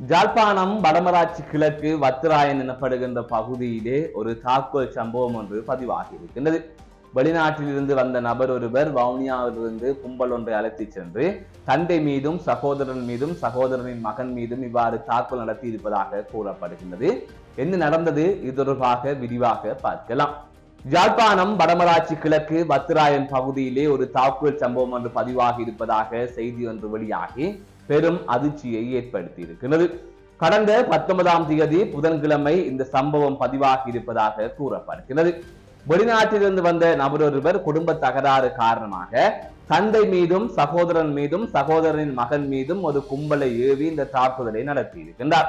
ஜாழ்ப்பாணம் வடமராட்சி கிழக்கு வத்திராயன் எனப்படுகின்ற பகுதியிலே ஒரு தாக்குதல் சம்பவம் ஒன்று பதிவாகி இருக்கின்றது வெளிநாட்டிலிருந்து வந்த நபர் ஒருவர் வவுனியாவிலிருந்து கும்பல் ஒன்றை அழைத்துச் சென்று தந்தை மீதும் சகோதரன் மீதும் சகோதரனின் மகன் மீதும் இவ்வாறு தாக்குதல் நடத்தி இருப்பதாக கூறப்படுகின்றது. என்ன நடந்தது? இது தொடர்பாக விரிவாக பார்க்கலாம். யாழ்ப்பாணம் வடமராட்சி கிழக்கு வத்திராயன் பகுதியிலே ஒரு தாக்குதல் சம்பவம் ஒன்று பதிவாகி இருப்பதாக செய்தி ஒன்று வெளியாகி பெரும் அதிர்ச்சியை ஏற்படுத்தி இருக்கின்றது கடந்த பத்தொன்பதாம் தேதி புதன்கிழமை இந்த சம்பவம் பதிவாகி இருப்பதாக கூறப்படுகிறது. வெளிநாட்டிலிருந்து வந்த நபர் ஒருவர் குடும்ப தகராறு காரணமாக தந்தை மீதும் சகோதரன் மீதும் சகோதரனின் மகன் மீதும் ஒரு கும்பலை ஏவி இந்த தாக்குதலை நடத்தியிருக்கின்றார்.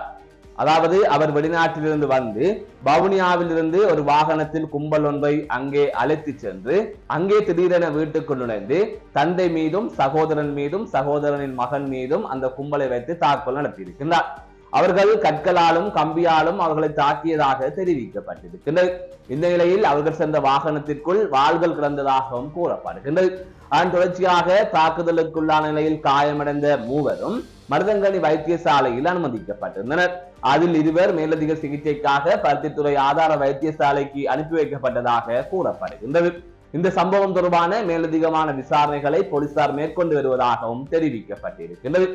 அதாவது அவர் வெளிநாட்டிலிருந்து வந்து வவுனியாவிலிருந்து ஒரு வாகனத்தில் கும்பல் ஒன்றை அங்கே அழைத்து சென்று அங்கே திடீரென வீட்டுக்குள் நுழைந்து தந்தை மீதும் சகோதரன் மீதும் சகோதரனின் மகன் மீதும் அந்த கும்பலை வைத்து தாக்குதல் நடத்தியிருக்கின்றார். அவர்கள் கற்களாலும் கம்பியாலும் அவர்களை தாக்கியதாக தெரிவிக்கப்பட்டிருக்கின்றது. இந்த நிலையில் அவர்கள் சென்ற வாகனத்திற்குள் வாள்கள் கிடந்ததாகவும் கூறப்படுகின்றது. அதன் தொடர்ச்சியாக தாக்குதலுக்குள்ளான நிலையில் காயமடைந்த மூவரும் மருதங்கனி வைத்தியசாலையில் அனுமதிக்கப்பட்டிருந்தனர். அதில் இருவர் மேலதிக சிகிச்சைக்காக பருத்தித்துறை ஆதார வைத்தியசாலைக்கு அனுப்பி வைக்கப்பட்டதாக கூறப்படுகின்றது. இந்த சம்பவம் தொடர்பான மேலதிகமான விசாரணைகளை போலீசார் மேற்கொண்டு வருவதாகவும் தெரிவிக்கப்பட்டிருக்கின்றது.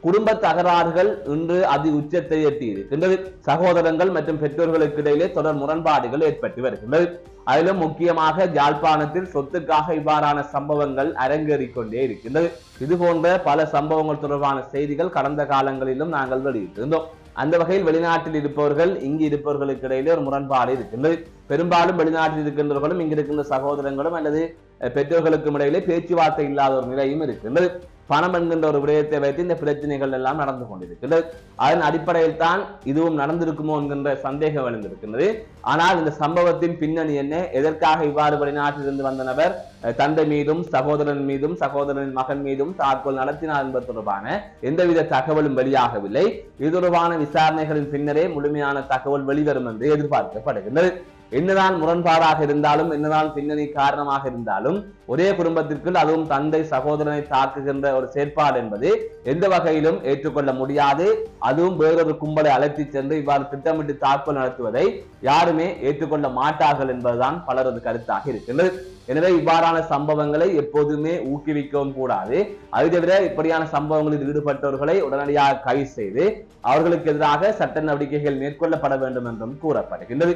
குடும்ப தகராறுகள் இன்று அதி உச்சத்தை எட்டி இருக்கின்றது சகோதரங்கள் மற்றும் பெற்றோர்களுக்கு இடையிலே தொடர் முரண்பாடுகள் ஏற்பட்டு வருகின்றது. அதிலும் முக்கியமாக யாழ்ப்பாணத்தில் சொத்துக்காக இவ்வாறான சம்பவங்கள் அரங்கேறிக் கொண்டே இருக்கின்றது. இது போன்ற பல சம்பவங்கள் தொடர்பான செய்திகள் கடந்த காலங்களிலும் நாங்கள் வெளியிட்டிருந்தோம். அந்த வகையில் வெளிநாட்டில் இருப்பவர்கள் இங்கு இருப்பவர்களுக்கு இடையிலே ஒரு முரண்பாடு இருக்கின்றது. பெரும்பாலும் வெளிநாட்டில் இருக்கின்றவர்களும் இங்கு இருக்கின்ற சகோதரங்களும் அல்லது பெற்றோர்களுக்கும் இடையிலே பேச்சுவார்த்தை இல்லாத ஒரு நிலையும் இருக்கின்றது. பணம் என்கின்ற ஒரு விடயத்தை வைத்து இந்த பிரச்சனைகள் எல்லாம் நடந்து கொண்டிருக்கிறது அதன் அடிப்படையில் தான் இதுவும் நடந்திருக்குமோ என்கின்ற சந்தேகம் எழுந்திருக்கின்றது. ஆனால் இந்த சம்பவத்தின் பின்னணி என்ன? எதற்காக இவ்வாறு வெளிநாட்டிலிருந்து வந்த நபர் தந்தை மீதும் சகோதரன் மீதும் சகோதரனின் மகன் மீதும் தாக்குதல் நடத்தினார் என்பது தொடர்பான எந்தவித தகவலும் வெளியாகவில்லை. இது தொடர்பான விசாரணைகளின் பின்னரே முழுமையான தகவல் வெளிவரும் என்று எதிர்பார்க்கப்படுகின்றது. என்னதான் முரண்பாடாக இருந்தாலும் என்னதான் பின்னணி காரணமாக இருந்தாலும் ஒரே குடும்பத்திற்குள் அதுவும் தந்தை சகோதரனை தாக்குகின்ற ஒரு செயற்பாடு என்பது எந்த வகையிலும் ஏற்றுக்கொள்ள முடியாது. அதுவும் வேறொரு கும்பலை அழைத்து சென்று இவ்வாறு திட்டமிட்டு தாக்குதல் நடத்துவதை யாருமே ஏற்றுக்கொள்ள மாட்டார்கள் என்பதுதான் பலரது கருத்தாக இருக்கின்றது. எனவே இவ்வாறான சம்பவங்களை எப்போதுமே ஊக்குவிக்கவும் கூடாது. அது தவிர இப்படியான சம்பவங்களில் ஈடுபட்டவர்களை உடனடியாக கைது செய்து அவர்களுக்கு எதிராக சட்ட நடவடிக்கைகள் மேற்கொள்ளப்பட வேண்டும் என்றும் கூறப்படுகின்றது.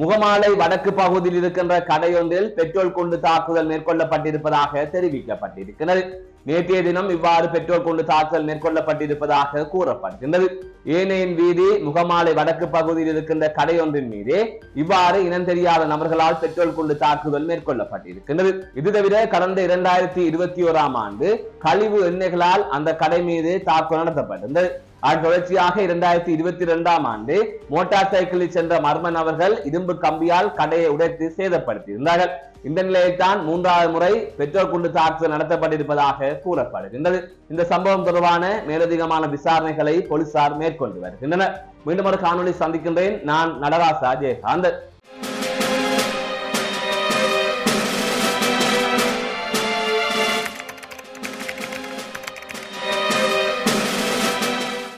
முகமாலை வடக்கு பகுதியில் இருக்கின்ற கடையொன்றில் பெட்ரோல் கொண்டு தாக்குதல் மேற்கொள்ளப்பட்டிருப்பதாக தெரிவிக்கப்பட்டிருக்கிறது. நேற்றைய தினம் இவ்வாறு பெட்ரோல் கொண்டு தாக்குதல் மேற்கொள்ளப்பட்டிருப்பதாக கூறப்படுகின்றது. ஏனையின் வீதி முகமாலை வடக்கு பகுதியில் இருக்கின்ற கடையொன்றின் மீது இவ்வாறு இனம் தெரியாத நபர்களால் பெட்ரோல் கொண்டு தாக்குதல் மேற்கொள்ளப்பட்டிருக்கின்றது. இது தவிர கடந்த இரண்டாயிரத்தி இருபத்தி ஓராம் ஆண்டு கழிவு எண்ணெய்களால் அந்த கடை மீது தாக்குதல் நடத்தப்பட்டிருந்தது. அதன் தொடர்ச்சியாக இரண்டாயிரத்தி இருபத்தி இரண்டாம் ஆண்டு மோட்டார் சைக்கிளில் சென்ற மர்மன் அவர்கள் இரும்பு கம்பியால் கடையை உடைத்து சேதப்படுத்தியிருந்தார்கள். இந்த நிலையில் தான் மூன்றாவது முறை பெட்ரோல் குண்டு தாக்குதல் நடத்தப்பட்டிருப்பதாக கூறப்படுகின்றது. இந்த சம்பவம் தொடர்பான மேலதிகமான விசாரணைகளை போலீசார் மேற்கொண்டு வருகின்றனர். மீண்டும் ஒரு காணொலி சந்திக்கின்றேன். நான் நடராசா ஜெயகாந்தன்.